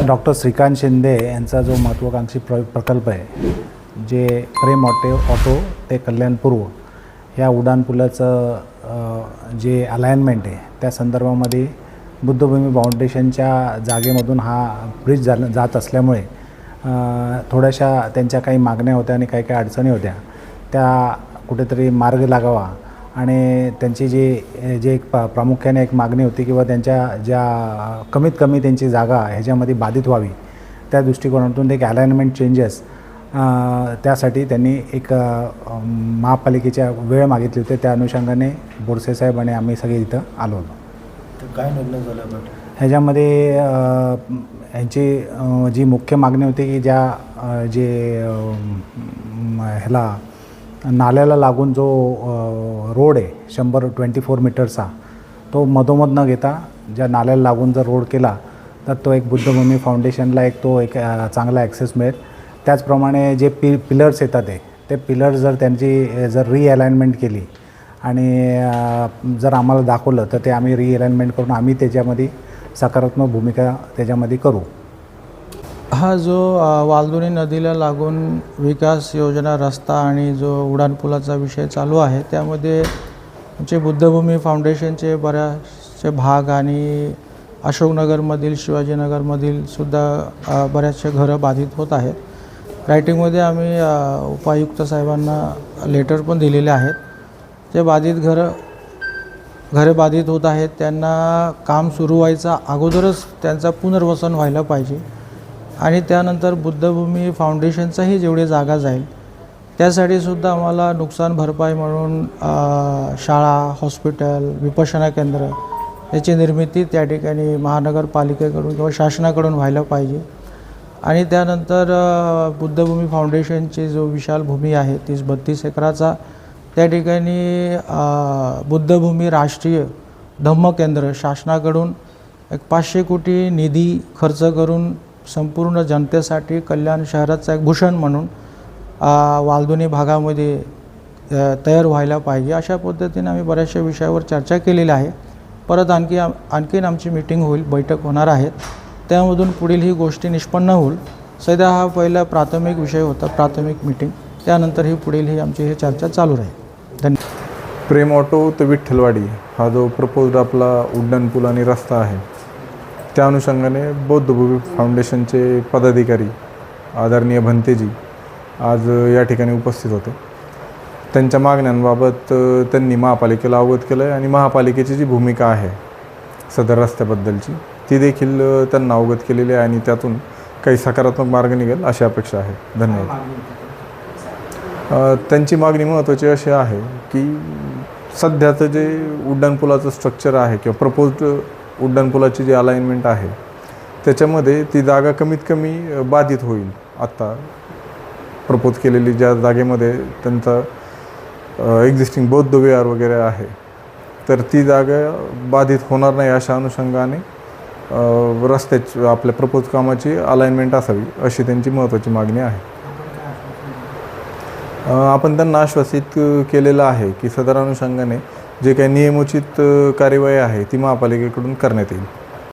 Doctor Shrikant Shinde यांचा जो महत्त्वाकांक्षी प्र प्रकल्प आहे जे प्रेम ऑटो ऑटो ते कल्याणपूर्व या उड्डाणपुलाचं जे अलाइनमेंट आहे त्या संदर्भामध्ये बुद्धभूमी फाउंडेशनच्या जागेमधून हा ब्रिज जा जात असल्यामुळे थोड्याशा त्यांच्या काही मागण्या होत्या आणि काही काही अडचणी होत्या त्या कुठेतरी मार्ग लागावा आणि त्यांची जी जे एक प- प्रामुख्याने एक मागणी होती किंवा त्यांच्या ज्या कमीत कमी त्यांची जागा ह्याच्यामध्ये बाधित व्हावी त्या दृष्टिकोनातून एक अलाइनमेंट चेंजेस त्यासाठी त्यांनी एक महापालिकेच्या वेळ मागितली होती. त्या अनुषंगाने बोरसे साहेब आणि आम्ही सगळे इथं आलो होतो. तर काय निर्णय झाला बट ह्याच्यामध्ये ह्यांची जी मुख्य मागणी होती की ज्या जे ह्याला नाल्याला लागून जो रोड आहे शंभर ट्वेंटी फोर मीटरचा तो मधोमध न घेता ज्या नाल्याला लागून जर रोड केला तर तो एक बुद्धभूमी फाउंडेशनला एक तो एक चांगला ॲक्सेस मिळेल. त्याचप्रमाणे जे पि पिलर्स येतात आहे ते पिलर्स जर त्यांची जर रिअलाइनमेंट केली आणि जर आम्हाला दाखवलं तर ते आम्ही रिअलाइनमेंट करून आम्ही त्याच्यामध्ये सकारात्मक भूमिका त्याच्यामध्ये करू. हा जो वालदुनी नदीला लागून विकास योजना रस्ता आणि जो उड्डाणपुलाचा विषय चालू आहे त्यामध्ये आमचे बुद्धभूमी फाउंडेशनचे बऱ्याचसे भाग आणि अशोकनगरमधील शिवाजीनगरमधील सुद्धा बऱ्याचशे घरं बाधित होत आहेत. रायटिंगमध्ये आम्ही उपायुक्त साहेबांना लेटर पण दिलेले आहेत. ते बाधित घरं घरे बाधित होत आहेत त्यांना काम सुरू व्हायचा अगोदरच त्यांचा पुनर्वसन व्हायला पाहिजे. आणि त्यानंतर बुद्धभूमी फाउंडेशनचाही जेवढी जागा जाईल त्यासाठी सुद्धा आम्हाला नुकसान भरपाई म्हणून शाळा हॉस्पिटल विपशना केंद्र याची निर्मिती त्या ठिकाणी महानगरपालिकेकडून किंवा शासनाकडून व्हायला पाहिजे. आणि त्यानंतर बुद्धभूमी फाउंडेशनची जो विशाल भूमी आहे तीस बत्तीस एकराचा त्या ठिकाणी बुद्धभूमी राष्ट्रीय धम्म केंद्र शासनाकडून एक पाचशे कोटी निधी खर्च करून संपूर्ण जनतेसाठी कल्याण शहराचा एक भूषण म्हणून अ, वालदुनी भागामध्ये तयार व्हायला पाहिजे. अशा पद्धतीने आम्ही बऱ्याचशा विषयावर चर्चा केलेली आहे. परत आणखी आणखीन आमची मीटिंग होईल बैठक होणार आहेत त्यामधून पुढील ही गोष्टी निष्पन्न होईल. सध्या हा पहिला प्राथमिक विषय होता प्राथमिक मीटिंग. त्यानंतर ही पुढील ही आमची ही चर्चा चालू राहील. धन्यवाद प्रेम ऑटो ते विठ्ठलवाडी. हा जो प्रपोज आपला उड्डाणपूल आणि रस्ता आहे त्या अनुषंगाने बौद्धभूमी फाउंडेशनचे पदाधिकारी आदरणीय भंतेजी आज या ठिकाणी उपस्थित होते. त्यांच्या मागण्यांबाबत त्यांनी महापालिकेला अवगत केलं आहे आणि महापालिकेची जी भूमिका आहे सदर रस्त्याबद्दलची ती देखील त्यांना अवगत केलेली आहे आणि त्यातून काही सकारात्मक मार्ग निघेल अशी अपेक्षा आहे. धन्यवाद. त्यांची मागणी महत्त्वाची अशी आहे की सध्याचं जे उड्डाणपुलाचं स्ट्रक्चर आहे किंवा प्रपोज्ड उड्डाणपुलाची जी अलाइनमेंट आहे त्याच्यामध्ये ती जागा कमीत कमी बाधित होईल. आत्ता प्रपोज केलेली ज्या जागेमध्ये त्यांचा एक्झिस्टिंग बौद्ध विहार वगैरे आहे तर ती जागा बाधित होणार नाही अशा अनुषंगाने रस्त्याची आपल्या प्रपोज कामाची अलाइनमेंट असावी अशी त्यांची महत्त्वाची मागणी आहे. आपण त्यांना आश्वासित केलेलं आहे की सदर अनुषंगाने जे काही नियमोचित कार्यवाही आहे ती महापालिकेकडून करण्यात येईल.